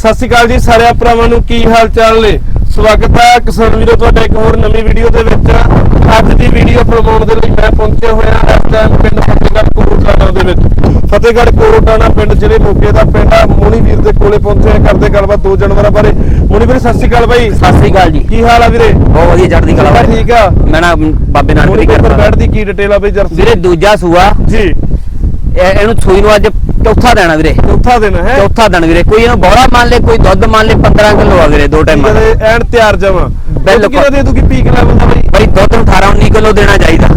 ਸਤਿ ਸ਼੍ਰੀ ਅਕਾਲ ਜੀ ਸਾਰੇ ਭਰਾਵਾਂ ਨੂੰ ਕੀ ਹਾਲ ਚਾਲ ਨੇ? ਸਵਾਗਤ ਹੈ ਕਿਸਾਨ ਵੀਰੋ ਤੁਹਾਡਾ ਇੱਕ ਹੋਰ ਨਵੀਂ ਵੀਡੀਓ ਦੇ ਵਿੱਚ। ਅੱਜ ਦੀ ਵੀਡੀਓ ਪ੍ਰਮੋਟ ਦੇ ਲਈ ਮੈਂ ਪਹੁੰਚਿਆ ਹੋਇਆ ਇਸ ਟਾਈਮ ਪਿੰਡ ਫਤਿਹਗੜ੍ਹ ਕੋਟਾਣਾ ਦੇ ਵਿੱਚ। ਫਤਿਹਗੜ੍ਹ ਕੋਟਾਣਾ ਪਿੰਡ ਜਿਹੜੇ ਮੋਗੇ ਦਾ ਪਿੰਡ ਆ ਮੋਣੀ ਵੀਰ ਦੇ ਕੋਲੇ ਪਹੁੰਚੇ ਕਰਦੇ ਗੱਲਬਾਤ ਦੋ ਜਾਨਵਰਾਂ ਬਾਰੇ। ਮੋਣੀ ਵੀਰ ਸਤਿ ਸ਼੍ਰੀ ਅਕਾਲ ਬਾਈ। ਸਤਿ ਸ੍ਰੀ ਅਕਾਲ ਜੀ। ਕੀ ਹਾਲ ਆ ਵੀਰੇ? ਬਹੁਤ ਵਧੀਆ ਚੜ੍ਹਦੀ ਕਲਾ ਸਾਰਾ ਠੀਕ ਆ? ਮੈਂ ਨਾ ਬਾਬੇ ਨਾਨਕ ਦੀ ਕਿਰਪਾ ਬੈਠ ਦੀ ਕੀ ਡਿਟੇਲ ਆ ਬਈ ਜਰਸੀ? ਵੀਰੇ ਦੂਜਾ ਸੂਆ। ਜੀ। ਇਹ- ਇਹਨੂੰ ਸੂਈ ਨੂੰ ਅੱਜ ਚੌਥਾ ਦੇਣਾ ਵੀਰੇ। ਚੌਥਾ ਦਿਨ ਹੈ। ਚੌਥਾ ਦਿਨ ਵੀਰੇ। ਕੋਈ ਇਹਨੂੰ ਬੋੜਾ ਮੰਨ ਲੈ ਕੋਈ ਦੁੱਧ ਮੰਨ ਲੈ 15 ਕਿਲੋ ਆ ਵੀਰੇ ਦੋ ਟਾਈਮ ਕਦੇ ਐਨ ਤਿਆਰ ਜਾਵਾਂ ਬਿਲਕੁਲ। ਕਿਹੜਾ ਦੇ ਦੂਗੀ ਪੀਕ ਲੈਵਲ ਦਾ ਬਾਈ? ਬਈ ਦੁੱਧ ਨੂੰ 18 19 ਕਿਲੋ ਦੇਣਾ ਚਾਹੀਦਾ।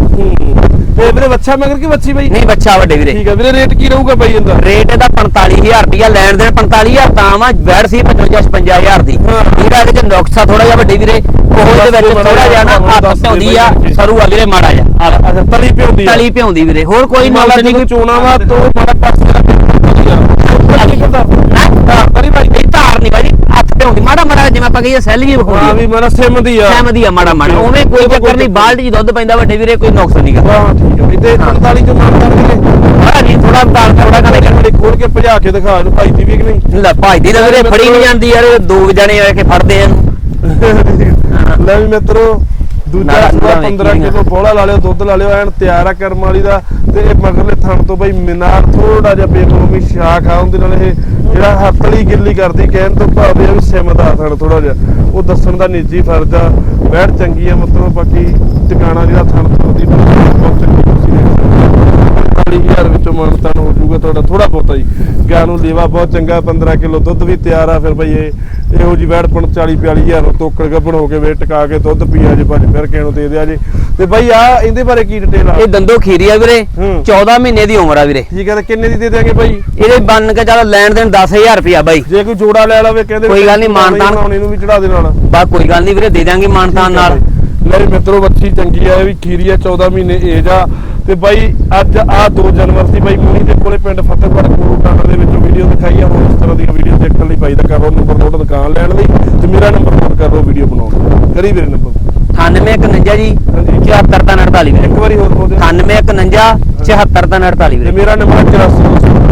ਤੇ ਵੀਰੇ ਬੱਚਾ ਮਗਰ ਕੀ ਬੱਚੀ ਬਾਈ? ਨਹੀਂ ਬੱਚਾ ਵੱਡੇ ਵੀਰੇ। ਠੀਕ ਆ ਵੀਰੇ ਰੇਟ ਕੀ ਰਹੂਗਾ ਬਾਈ ਇਹਦਾ? ਰੇਟ ਇਹਦਾ 45000 ਰੁਪਇਆ ਲੈਣ ਦੇਣ 45000 ਤਾਂ ਵਾ ਬੈਠ ਸੀ 55 55000 ਦੀ। ਹਾਂ। ਇਹਦਾ ਇਹਦੇ ਚ ਨੁਕਸਾ ਥੋੜਾ ਜਿਹਾ ਵੱਡੀ ਵੀਰੇ। ਉਹ ਦਿਓ ਵਿੱਚ ਮਾੜਾ ਥੋੜਾ ਜਿਹਾ ਨਾ ਹੱਥ ਪਿਆਉਂਦੀ ਆ। ਸਰੂ ਆ ਵੀਰੇ ਮਾੜਾ ਜਿਹਾ ਆ। ਅੱਛਾ ਤਲੀ ਪਿਉਂਦੀ ਆ। ਤਲੀ ਪਿਆਉਂਦੀ ਵੀਰੇ ਹੋਰ ਕੋਈ ਨੁਕਸ ਨਹੀਂ ਨਹੀਂ ਚੋਣਾ ਵਾ ਤੋ ਮਾੜਾ ਪਾਸੇ ਤਲੀ ਹਾਂ? ਤਲੀ ਭਾਈ। ਇਹ ਧਾਰ ਨਹੀਂ ਬਾਜੀ ਹੱਥ ਪਿਆਉਂਦੀ ਮਾੜਾ ਮਾੜਾ ਜਿਵੇਂ ਆਪਾਂ ਕਹੀਏ ਸੈੱਲ ਜੀ ਵਿਖਾਉਂਦੀ ਹਾਂ ਆ। ਵੀ ਮਨ ਸਿਮ ਦੀ ਆ। ਸਹਿਮ ਦੀ ਆ ਮਾੜਾ ਮਾੜਾ। ਉਵੇਂ ਕੋਈ ਚੱਕਰ ਨਹੀਂ ਬਾਲਟੀ 'ਚ ਦੁੱਧ ਪੈਂਦਾ ਵੱਡੇ ਵੀਰੇ ਕੋਈ ਨੁਕਸ ਨਹੀਂਗਾ ਹਾਂ ਠੀਕ ਵੀ ਤੇ 45 ਚ ਮਾਰ ਕਰ ਨਹੀਂ ਥੋੜਾ ਧਾਰ ਥੋੜਾ ਕਰੇ ਕਮਰੇ ਖੋਲ ਕੇ ਭਜਾ ਕੇ ਦਿਖਾ ਇਹਨੂੰ ਭਾਈ ਦੀ ਵੀ ਕਿ ਨਹੀਂ। ਲੈ ਭਾਈਦੀ ਤਾਂ ਵੀਰੇ ਫੜੀ ਨਹੀਂ ਜਾਂਦੀ ਯਾਰ ਦੋ ਜਣੇ ਆ ਕੇ ਫੜਦੇ ਆ ਲੈ ਵੀ ਮਿੱਤਰੋ ਦੂਜਾ ਨਾਲਾ ਸੂਆ ਨੂਲਾ 15 ਵੇਖੀਆਂ। ਕਿਲੋ ਬੋਲਾ ਲਾ ਲਿਓ ਦੁੱਧ ਲਾ ਲਿਓ ਐਨ ਤਿਆਰ ਆ ਕਰਮ ਵਾਲੀ ਦਾ। ਤੇ ਇਹ ਮਗਰਲੇ ਥਣ ਤੋਂ ਬਈ ਮਿਨਾਰ ਥੋੜਾ ਜਿਹਾ ਬੇਕਲੋਮੀ ਸ਼ਾਖ ਆ ਉਹਦੇ ਨਾਲ ਇਹ ਜਿਹੜਾ ਹੱਥਲੀ ਗਿੱਲੀ ਕਰਦੀ ਕਹਿਣ ਤੋਂ ਭਾਵੇਂ ਵੀ ਸਿਮ ਦਾ ਥਣ ਥੋੜਾ ਜਿਹਾ। ਉਹ ਦੱਸਣ ਦਾ ਨਿੱਜੀ ਫਰਜ਼ ਆ। ਬੈਠ ਚੰਗੀ ਆ ਮਤਲਬ ਬਾਕੀ ਟਿਕਾਣਾ ਜਿਹੜਾ ਥਣ ਤੋਂ ਦੀ ਬਹੁਤ ਚੰਗੀ ਤੁਸੀਂ ਦੇਖ 40000 ਵਿੱਚੋਂ ਮਾਨਤਾਨ ਹੋ ਜਾਊਗਾ ਤੁਹਾਡਾ ਥੋੜਾ ਬਹੁਤਾ ਜੀ ਗਾਂ ਨੂੰ ਲੇਵਾ ਬਹੁਤ ਚੰਗਾ 15 ਕਿਲੋ ਦੁੱਧ ਵੀ ਤਿਆਰ ਆ ਫਿਰ ਬਈ ਇਹ ਇਹੋ ਜੀ ਵੈੜ ਪਣ 40 45000 ਨੂੰ ਤੋਕੜ ਗੱਭਣ ਹੋ ਕੇ ਵੇ ਟਕਾ ਕੇ ਦੁੱਧ ਪੀਆ ਜੇ ਭੱਜ ਫਿਰ ਕਿਸੇ ਨੂੰ ਦੇ ਦਿਆ ਜੇ। ਤੇ ਬਈ ਆ ਇਹਦੇ ਬਾਰੇ ਕੀ ਡਿਟੇਲ ਆ? ਇਹ ਦੰਦੋ ਖੀਰੀ ਆ ਵੀਰੇ ਹੂੰ। 14 ਮਹੀਨੇ ਦੀ ਉਮਰ ਆ ਵੀਰੇ। ਠੀਕ ਹੈ ਤੇ ਕਿੰਨੇ ਦੀ ਦੇ ਦਿਆਂਗੇ ਬਾਈ ਇਹਦੇ ਬੰਨ ਕੇ ਚੱਲ ਲੈਣ ਦੇਣ 10000 ਰੁਪਿਆ ਬਾਈ। ਜੇ ਕੋਈ ਜੋੜਾ ਲੈ ਲਵੇ ਕਹਿੰਦੇ ਕੋਈ ਗੱਲ ਨੀ, ਮਾਨਤਾਨ- ਬਣਾਉਣੇ ਨੂੰ ਵੀ ਚੜਾ ਦੇ ਨਾਲ ਬਾ ਕੋਈ ਗੱਲ ਨਹੀਂ ਵੀਰੇ ਦੇ ਦਾਂਗੇ ਮਾਨਤਾਨ ਨਾਲ। ਲੈ ਮਿੱਤਰੋ ਬੱਚੀ ਚੰਗੀ ਆ ਇਹ ਵੀ ਖੀਰੀ ਆ 14 ਮਹੀਨੇ ਏਜ ਆ। ਤੇ ਬਾਈ ਅੱਜ ਆ 2 ਜਨਵਰੀ ਸੀ ਬਾਈ ਮੂਣੀ ਦੇ ਕੋਲੇ ਪਿੰਡ ਫਤਿਹਗੜ੍ਹ ਕੋਰੂ ਟਾਣਾ ਦੇ ਵਿੱਚੋਂ ਵੀਡੀਓ ਦਿਖਾਈ ਆ। ਹੋਰ ਇਸ ਤਰ੍ਹਾਂ ਦੀਆਂ ਵੀਡੀਓ ਦੇਖਣ ਲਈ ਬਾਈ ਦਾ ਕਰ ਨੰਬਰ ਨੋਟ ਦੁਕਾਨ ਲੈਣ ਲਈ ਤੇ ਮੇਰਾ ਨੰਬਰ ਨੋਟ ਕਰ ਲਓ ਵੀਡੀਓ ਬਣਾਉਣ ਕਰੀ ਵੀਰੇ ਨੰਬਰ 9151 ਜੀ ਹਾਂਜੀ। 74 ਤਾਂ 48 ਵੀਰੇ। ਇੱਕ ਵਾਰੀ ਹੋਰ ਬੋਲ ਦਿਓ। 9151 74 ਤਾਂ 48 ਤੇ ਵੀਰੇ। ਮੇਰਾ ਨੰਬਰ 84 ਧੰਨਵਾਦ ਸ਼ੁਕਰੀਆ